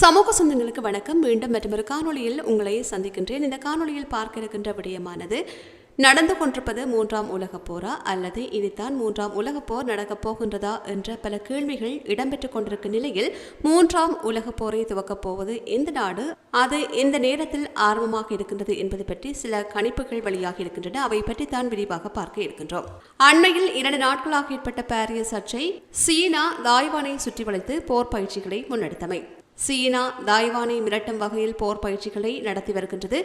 சமூக சொந்தங்களுக்கு வணக்கம். மீண்டும் மற்றொரு காணொளியில் உங்களை சந்திக்கின்றேன். இந்த காணொளியில் பார்க்க இருக்கின்ற விடயமானது நடந்து கொண்டிருப்பது மூன்றாம் உலகப் போரா அல்லது இனித்தான் மூன்றாம் உலகப் போர் நடக்கப் போகின்றதா என்ற பல கேள்விகள் இடம்பெற்றுக் கொண்டிருக்கும் நிலையில் மூன்றாம் உலகப் போரை துவக்கப் போவது எந்த நாடு அது எந்த நேரத்தில் ஆர்வமாக இருக்கின்றது என்பது பற்றி சில கணிப்புகள் வழியாக இருக்கின்றன. அவை பற்றி தான் விரிவாக பார்க்க இருக்கின்றோம். அண்மையில் இரண்டு நாட்களாக ஏற்பட்ட பாரிய சர்ச்சை சீனா தாய்வானை சுற்றி வளைத்து போர் பயிற்சிகளை முன்னெடுத்தமை. சீனா தாய்வானை மிரட்டும் வகையில் போர் பயிற்சிகளை நடத்தி வருகின்றது.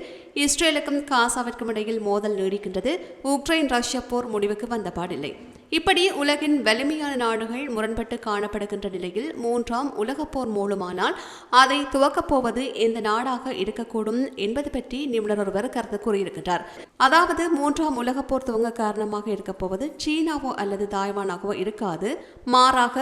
இஸ்ரேலுக்கும் காசாவிற்கும் இடையில் மோதல் நீடிக்கின்றது. உக்ரைன் ரஷ்யா போர் முடிவுக்கு வந்த பாடில்லை இப்படி உலகின் வலிமையான நாடுகள் முரண்பட்டு காணப்படுகின்ற நிலையில் மூன்றாம் உலகப் போர் மூலமானால் அதை துவக்கப் போவது எந்த நாடாக இருக்கக்கூடும் என்பது பற்றி நிபுணர் ஒருவர் கருத்து கூறியிருக்கின்றார். அதாவது மூன்றாம் உலகப்போர் துவங்க காரணமாக இருக்கப்போவது சீனாவோ அல்லது தாய்வானாகவோ இருக்காது. மாறாக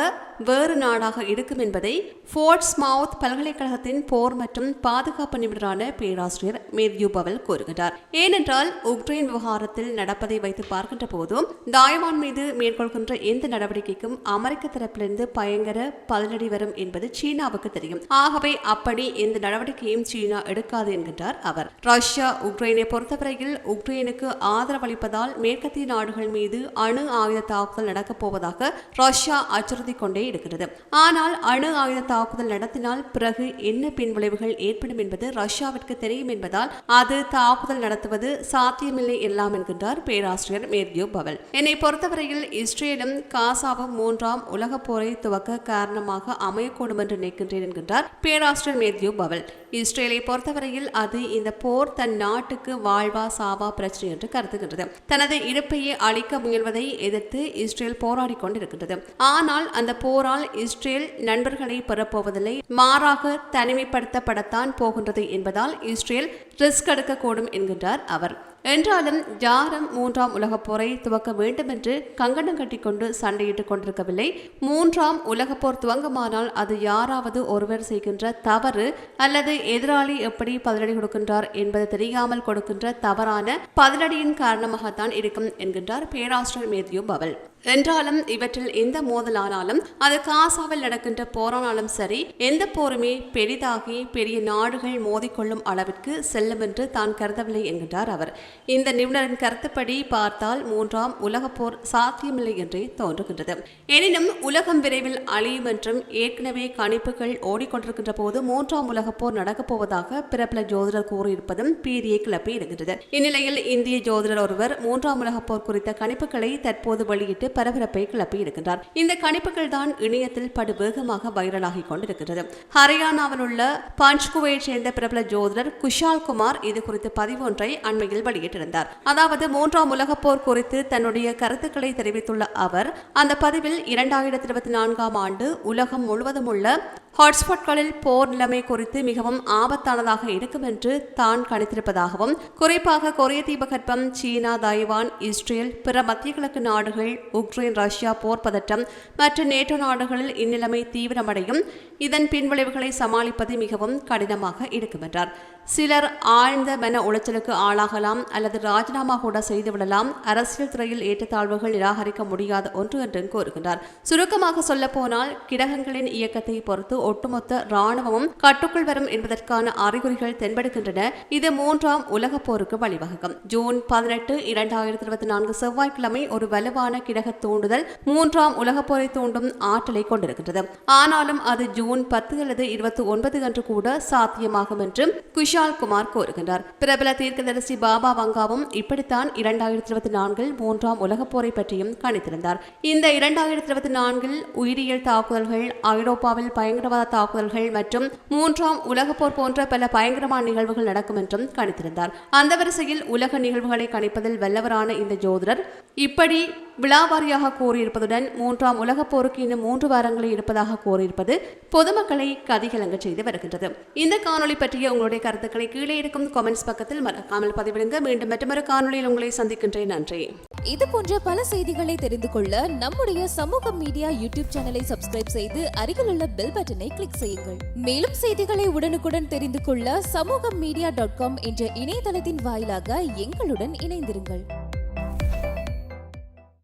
வேறு நாடாக இருக்கும் என்பதை ஃபோர்ட்ஸ் மவுத் பல்கலைக்கழகத்தின் போர் மற்றும் பாதுகாப்பு நிபுணரான பேராசிரியர் மேத்யூ பவல் கூறுகிறார் ஏனென்றால் உக்ரைன் விவகாரத்தில் நடப்பதை வைத்து பார்க்கின்ற போதும் தாய்வான் மீது மேற்கொள்கின்ற எந்த நடவடிக்கைக்கும் அமெரிக்க தரப்பிலிருந்து பயங்கர பதிலடி வரும் என்பது சீனாவுக்கு தெரியும். ஆகவே அப்படி எந்த நடவடிக்கையும் சீனா எடுக்காது என்கின்றார் அவர். ரஷ்யா உக்ரைனை பொறுத்தவரையில் உக்ரைனுக்கு ஆதரவளிப்பதால் மேற்கத்திய நாடுகள் மீது அணு ஆயுத தாக்குதல் நடக்கப் போவதாக ரஷ்யா அச்சுறுத்தி கொண்டே இருக்கிறது. ஆனால் அணு ஆயுத தாக்குதல் நடத்தினால் பிறகு என்ன பின்விளைவுகள் ஏற்படும் என்பது ரஷ்யாவிற்கு தெரியும் என்பதால் அது தாக்குதல் நடத்துவது சாத்தியமில்லை எல்லாம் என்கின்றார் பேராசிரியர் மேத்யூ பவல். என்னை பொறுத்தவரையில் இஸ்ரேலும் காசாவும் மூன்றாம் உலகப் போரை துவக்க காரணமாக அமையக்கூடும் என்று நினைக்கின்றேன் என்கின்றார் பேராசிரியர் மேத்யூ பவல். இஸ்ரேலை பொறுத்தவரையில் அது இந்த போர் தன் நாட்டுக்கு வாழ்வா சாவா பிரச்சனை என்று கருதுகின்றது. தனது இருப்பையை அழிக்க முயல்வதை எதிர்த்து இஸ்ரேல் போராடி கொண்டிருக்கின்றது. ஆனால் அந்த போரால் இஸ்ரேல் நண்பர்களை பெறப்போவதில்லை மாறாக தனிமைப்படுத்தப்படத்தான் போகின்றது என்பதால் இஸ்ரேல் ரிஸ்க் எடுக்கக்கூடும் என்கின்றார் அவர். என்றாலும் யாரும் மூன்றாம் உலகப் போரை துவக்க வேண்டும் என்று கங்கணம் கட்டிக்கொண்டு சண்டையிட்டுக் கொண்டிருக்கவில்லை. மூன்றாம் உலகப் போர் துவங்கமானால் அது யாராவது ஒருவர் செய்கின்ற தவறு அல்லது எதிராளி எப்படி பதிலடி கொடுக்கின்றார் என்பது தெரியாமல் கொடுக்கின்ற தவறான பதிலடியின் காரணமாகத்தான் இருக்கும் என்கின்றார் பேராசிரியர் மேத்யூ பவல். என்றாலும் இவற்றில் எந்த மோதலானாலும் அது காசாவில் நடக்கின்ற போரானாலும் சரி எந்த போருமே பெரிதாகி பெரிய நாடுகள் மோதிக்கொள்ளும் அளவிற்கு செல்லும் என்று தான் கருதவில்லை என்கின்றார் அவர். இந்த நிபுணரின் கருத்துப்படி பார்த்தால் மூன்றாம் உலகப்போர் சாத்தியமில்லை என்றே தோன்றுகின்றது. எனினும் உலகம் விரைவில் அழியும் என்றும் ஏற்கனவே கணிப்புகள் ஓடிக்கொண்டிருக்கின்ற போது மூன்றாம் உலகப்போர் நடக்கப் போவதாக பிரபல ஜோதிடர் கூறியிருப்பதும் பீதியை கிளப்பி இருக்கின்றது. இந்நிலையில் இந்திய ஜோதிடர் ஒருவர் மூன்றாம் உலகப்போர் குறித்த கணிப்புகளை தற்போது வெளியிட்டு பரபரப்பை கிளப்பி இருக்கின்றார். இந்த கணிப்புகள் தான் இணையத்தில் படு வேகமாக வைரலாகிக் கொண்டிருக்கிறது ஹரியானாவில் உள்ள பஞ்ச்குவையை சேர்ந்த பிரபல ஜோதிடர் குஷால் குமார் இது குறித்து பதிவு ஒன்றை அண்மையில் வெளியிட்டிருந்தார். அதாவது மூன்றாம் உலகப் போர் குறித்து தன்னுடைய கருத்துக்களை தெரிவித்துள்ள அவர் அந்த பதிவில் இரண்டாயிரத்தி இருபத்தி நான்காம் ஆண்டு உலகம் முழுவதும் உள்ள ஹாட்ஸ்பாட்களில் போர் நிலைமை குறித்து மிகவும் ஆபத்தானதாக இருக்கும் என்று தான் கணித்திருப்பதாகவும் குறிப்பாக கொரிய தீபகற்பம் சீனா தைவான் இஸ்ரேல் பிற மத்திய கிழக்கு நாடுகள் உக்ரைன் ரஷ்யா போர் பதட்டம் மற்றும் நேட்டோ நாடுகளில் இந்நிலைமை தீவிரமடையும். இதன் பின்விளைவுகளை சமாளிப்பது மிகவும் கடினமாக இருக்கும் என்றார். சிலர் ஆழ்ந்த மன உளைச்சலுக்கு ஆளாகலாம் அல்லது ராஜினாமா கூட செய்துவிடலாம். அரசியல் துறையில் ஏற்றத்தாழ்வுகள் நிராகரிக்க முடியாத ஒன்று என்றும் கூறுகின்றார். சுருக்கமாக சொல்லப்போனால் கிடகங்களின் இயக்கத்தை பொறுத்து ஒட்டுமொத்த ராணுவமும் கட்டுக்குள் வரும் என்பதற்கான அறிகுறிகள் தென்படுகின்றன. இது மூன்றாம் உலகப் போருக்கு வழிவகுக்கும். ஜூன் பதினெட்டு இரண்டாயிரத்தி இருபத்தி நான்கு செவ்வாய்க்கிழமை ஒரு வலுவான கிடக தூண்டுதல் மூன்றாம் உலகப் போரை தூண்டும் ஆற்றலை கொண்டிருக்கின்றது. ஆனாலும் அது ஜூன் பத்து அல்லது இருபத்தி ஒன்பது அன்று கூட சாத்தியமாகும் என்று குஷால் குமார் கூறுகின்றார். பிரபல தீர்க்கதரிசி பாபா வங்காவும் இப்படித்தான் இரண்டாயிரத்தி இருபத்தி நான்கில் மூன்றாம் உலகப் போரை பற்றியும் கணித்திருந்தார். இந்த இரண்டாயிரத்தி இருபத்தி நான்கில் உயிரியல் தாக்குதல்கள் ஐரோப்பாவில் பயங்கர பயங்கரவாத தாக்குதல்கள் மற்றும் மூன்றாம் உலகப் போர் போன்ற பல பயங்கரமான நிகழ்வுகள் நடக்கும் என்றும் கணித்திருந்தார். அந்த வரிசையில் உலக நிகழ்வுகளை கணிப்பதில் வல்லவரான இந்த ஜோதிடர் இப்படி விழாவாரியாக கூறியிருப்பதுடன் மூன்றாம் உலகப் போருக்கு இன்னும் மூன்று வாரங்களில் இருப்பதாக கூறியிருப்பது பொதுமக்களை கதிகலங்க செய்து வருகின்றது. இந்த காணொளி பற்றிய உங்களுடைய கருத்துக்களை கீழே இருக்கும் கமெண்ட்ஸ் பக்கத்தில் மறக்காமல் பதிவிடுங்க. மீண்டும் மற்றொரு காணொளியில் உங்களை சந்திக்கின்றேன். நன்றி. இது போன்ற பல செய்திகளை தெரிந்து கொள்ள நம்முடைய சமூக மீடியா யூடியூப் சேனலை சப்ஸ்கிரைப் செய்து அருகிலுள்ள பெல் பட்டனை கிளிக் செய்யுங்கள். மேலும் செய்திகளை உடனுக்குடன் தெரிந்து கொள்ள சமூக மீடியா டாட் காம் என்ற இணையதளத்தின் வாயிலாக எங்களுடன் இணைந்திருங்கள்.